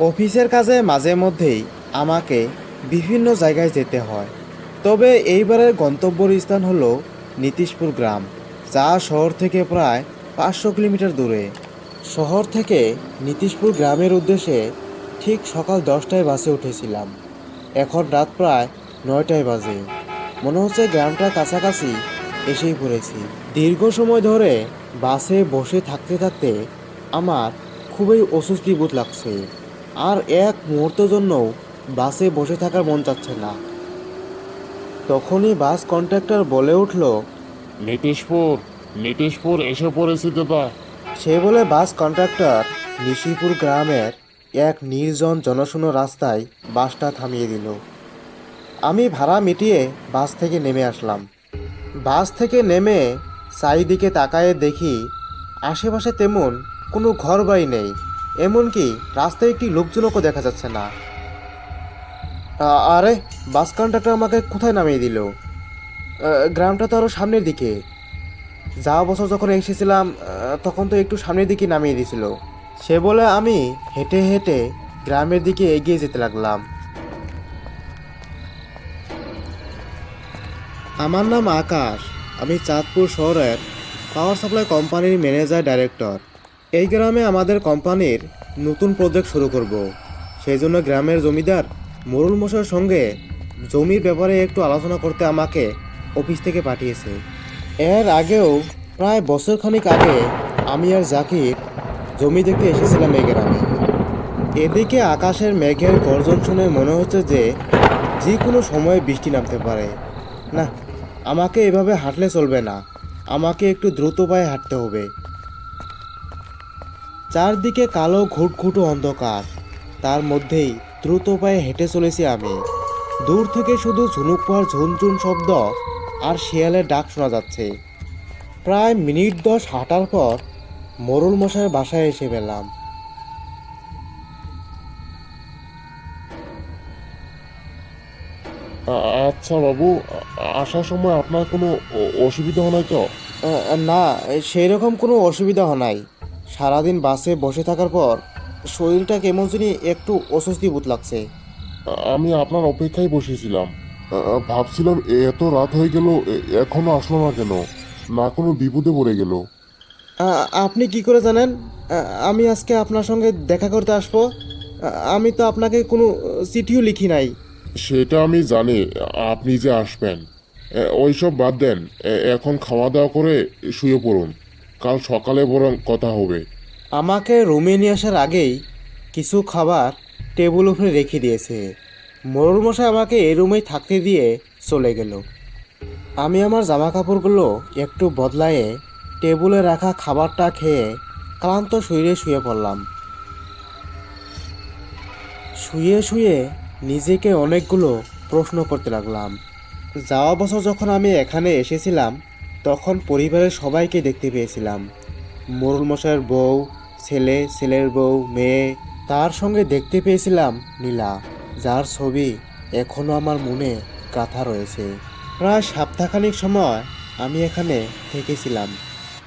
অফিসের কাজে মাঝে মধ্যেই আমাকে বিভিন্ন জায়গায় যেতে হয়। তবে এইবারের গন্তব্যর স্থান হলো নীতিশপুর গ্রাম, যা শহর থেকে প্রায় পাঁচশো কিলোমিটার দূরে। শহর থেকে নীতিশপুর গ্রামের উদ্দেশ্যে ঠিক সকাল দশটায় বাসে উঠেছিলাম। এখন রাত প্রায় নয়টায় বাজে। মনে হচ্ছে গ্রামটা কাছাকাছি এসেই পড়েছি। দীর্ঘ সময় ধরে বাসে বসে থাকতে থাকতে আমার খুবই অস্বস্তি বোধ লাগছে। আর এক মুহূর্তের জন্যও বাসে বসে থাকার মন চাচ্ছে না। তখনই বাস কন্ট্রাক্টর বলে উঠল নীতিশপুর নীতিশপুর এসে পড়েছি দাদা সে বলে বাস কন্ট্রাক্টর নিশিপুর গ্রামের এক নির্জন জনশূন্য রাস্তায় বাসটা থামিয়ে দিল। আমি ভাড়া মিটিয়ে বাস থেকে নেমে আসলাম। বাস থেকে নেমে চারিদিকে তাকায়ে দেখি আশেপাশে তেমন কোনো ঘর বাড়ি নেই। এমনকি রাস্তায় একটি লোকজনকও দেখা যাচ্ছে না। আরে বাস কন্ট্রাক্টর আমাকে কোথায় নামিয়ে দিল? গ্রামটা তো আরও সামনের দিকে। যাওয়া বছর যখন এসেছিলাম তখন তো একটু সামনের দিকে নামিয়ে দিয়েছিল সে বলে আমি হেঁটে হেঁটে গ্রামের দিকে এগিয়ে যেতে লাগলাম। আমার নাম আকাশ। আমি চাঁদপুর শহরের পাওয়ার সাপ্লাই কোম্পানির ম্যানেজার, ডাইরেক্টর। এই গ্রামে আমাদের কোম্পানির নতুন প্রজেক্ট শুরু করব। সেই জন্য গ্রামের জমিদার মরুল মশাইয়ের সঙ্গে জমির ব্যাপারে একটু আলোচনা করতে আমাকে অফিস থেকে পাঠিয়েছে। এর আগেও প্রায় বছর খানিক আগে আমি আর জাকির জমি দেখতে এসেছিলাম এই গ্রামে। এদিকে আকাশের মেঘের গর্জন শুনে মনে হচ্ছে যে যে কোনো সময়ে বৃষ্টি নামতে পারে। না, আমাকে এভাবে হাঁটলে চলবে না। আমাকে একটু দ্রুত পায়ে হাঁটতে হবে। চারদিকে কালো ঘুটঘুটো অন্ধকার। তার মধ্যেই দ্রুত পায়ে হেঁটে চলেছি আমি। দূর থেকে শুধু ঝুনুক পোহার ঝুনঝুন শব্দ আর শিয়ালের ডাক শোনা যাচ্ছে। প্রায় মিনিট দশ হাঁটার পর মোরুল মশাইয়ের বাসায় এসে পেলাম। আচ্ছা বাবু আসার সময় আপনার কোনো অসুবিধা হয় তো? না সেই রকম কোনো অসুবিধা হয় নাই। সারাদিন বাসে বসে থাকার পর শরীরটা কেমন জানি একটু অস্বস্তি বোধ লাগছে। আমি আপনার অপেক্ষায় বসেছিলাম। ভাবছিলাম এত রাত হয়ে গেল এখনও আসলো না কেন? না কোনো বিপদে পড়ে গেল। আপনি কি করে জানেন? আমি আজকে আপনার সঙ্গে দেখা করতে আসব। আমি তো আপনাকে কোনো চিঠিও লিখি নাই। সেটা আমি জানি আপনি যে আসবেন। ওইসব বাদ দেন। এখন খাওয়া দাওয়া করে শুয়ে পড়ুন। কাল সকালে বরং কথা হবে। আমাকে রুমে নিয়ে আসার আগেই কিছু খাবার টেবিল উপরে রেখে দিয়েছে। মোরল মশাই আমাকে এই রুমেই থাকতে দিয়ে চলে গেল। আমি আমার জামা কাপড়গুলো একটু বদলায়ে টেবিলে রাখা খাবারটা খেয়ে ক্লান্ত শরীরে শুয়ে পড়লাম। শুয়ে শুয়ে নিজেকে অনেকগুলো প্রশ্ন করতে লাগলাম। যাওয়া বছর যখন আমি এখানে এসেছিলাম তখন পরিবারের সবাইকে দেখতে পেয়েছিলাম। মোরুল মশাইয়ের বউ, ছেলে, ছেলের বউ, মেয়ে, তার সঙ্গে দেখতে পেয়েছিলাম নীলা, যার ছবি এখনও আমার মনে গাঁথা রয়েছে। প্রায় সপ্তাহখানিক সময় আমি এখানে থেকেছিলাম।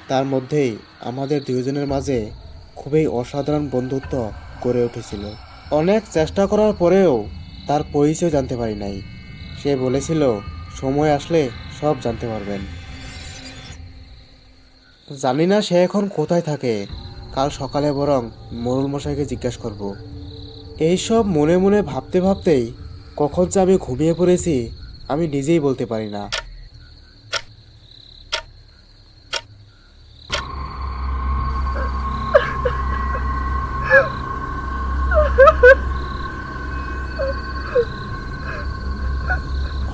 তার মধ্যেই আমাদের দুজনের মাঝে খুবই অসাধারণ বন্ধুত্ব গড়ে উঠেছিল। অনেক চেষ্টা করার পরেও তার পরিচয় জানতে পারি নাই। সে বলেছিল, সময় আসলে সব জানতে পারবেন। জানি না সে এখন কোথায় থাকে। কাল সকালে বরং মরুল মশাইকে জিজ্ঞাসা করব। এইসব মনে মনে ভাবতে ভাবতেই কখন যে আমি ঘুমিয়ে পড়েছি, আমি নিজেই বলতে পারি না।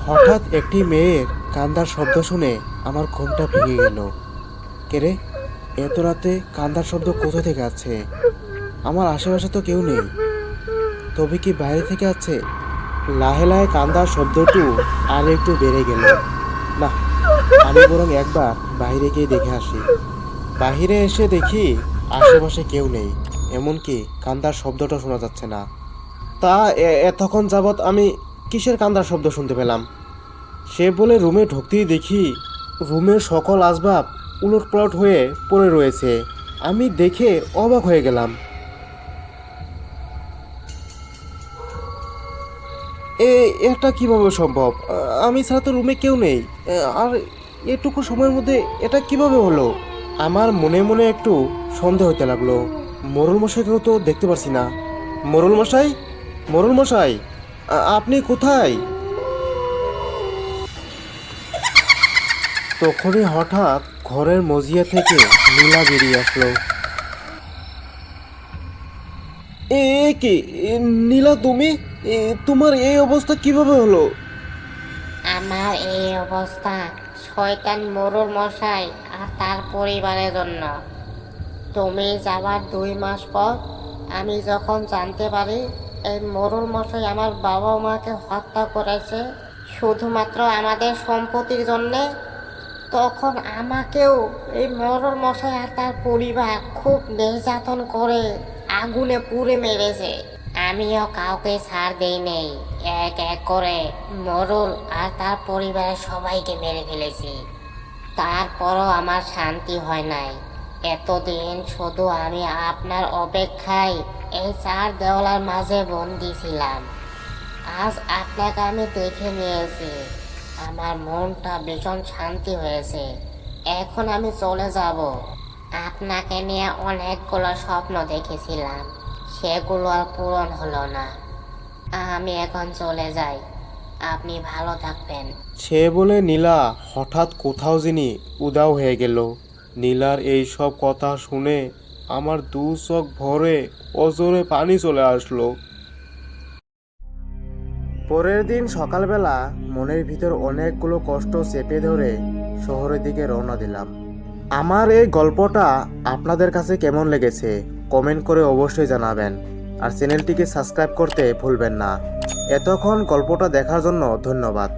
হঠাৎ একটি মেয়ের কান্দার শব্দ শুনে আমার ঘুমটা ভেঙে গেল। কেরে এত রাতে কান্দার শব্দ কোথা থেকে আছে আমার আশেপাশে তো কেউ নেই। তবে কি বাইরে থেকে আছে লাহে লাহে কান্দার শব্দটু আর একটু বেড়ে গেল। না, আমি বরং একবার বাইরে গিয়ে দেখে আসি। বাইরে এসে দেখি আশেপাশে কেউ নেই, এমনকি কান্দার শব্দটা শোনা যাচ্ছে না। তা এতক্ষণ যাবৎ আমি কিসের কান্দার শব্দ শুনতে পেলাম? সে বলে রুমে ঢুকতেই দেখি রুমের সকল আসবাব উলট পালট হয়ে পড়ে রয়েছে। আমি দেখে অবাক হয়ে গেলাম। এ, এটা কীভাবে সম্ভব? আমি ছাড়া তো রুমে কেউ নেই। আর এটুকু সময়ের মধ্যে এটা কীভাবে হলো? আমার মনে মনে একটু সন্দেহ হতে লাগল। মোরল মশাইকেও তো দেখতে পারছি না। মোরল মশাই? মোরল মশাই আপনি কোথায়? তখনই হঠাৎ ঘরের মজিয়া থেকে নীলা বেরিয়ে আসলো। এ কি? নীলা, তুমি? তোমার এই অবস্থা কীভাবে হলো? আমার এই অবস্থা শয়তান মরুর মশাই আর তার পরিবারের জন্য। তুমি যাবার দুই মাস পর আমি যখন জানতে পারি এই মরুর মশাই আমার বাবা মাকে হত্যা করেছে, শুধুমাত্র আমাদের সম্পত্তির জন্যে তখন আমাকেও এই মরুর মশাই আর তার পরিবার খুব নির্যাতন করে আগুনে পুড়ে মেরেছে। আমিও কাউকে ছাড় দেই নেই। এক এক করে মরুল আর তার পরিবারের সবাইকে মেরে ফেলেছি। তারপরও আমার শান্তি হয় নাই। এতদিন শুধু আমি আপনার অপেক্ষায় এই চার দেওয়ালার মাঝে বন্দি ছিলাম। আজ আপনাকে আমি দেখে নিয়েছি। আমার মনটা ভীষণ শান্তি হয়েছে। এখন আমি চলে যাব। আপনাকে নিয়ে অনেকগুলো স্বপ্ন দেখেছিলাম। সেগুলো আর পূরণ হলো না। আমি এখন চলে যাই। আপনি ভালো থাকবেন। সে বলে নীলা হঠাৎ কোথাও যিনি উদাও হয়ে গেল। নীলার এই সব কথা শুনে আমার দু চোখ ভরে অজরে পানি চলে আসলো। পরের দিন সকালবেলা মনের ভিতর অনেকগুলো কষ্ট চেপে ধরে শহরের দিকে রওনা দিলাম। আমার এই গল্পটা আপনাদের কাছে কেমন লেগেছে, কমেন্ট করে অবশ্যই জানাবেন। আর চ্যানেলটিকে সাবস্ক্রাইব করতে ভুলবেন না। এতক্ষণ গল্পটা দেখার জন্য ধন্যবাদ।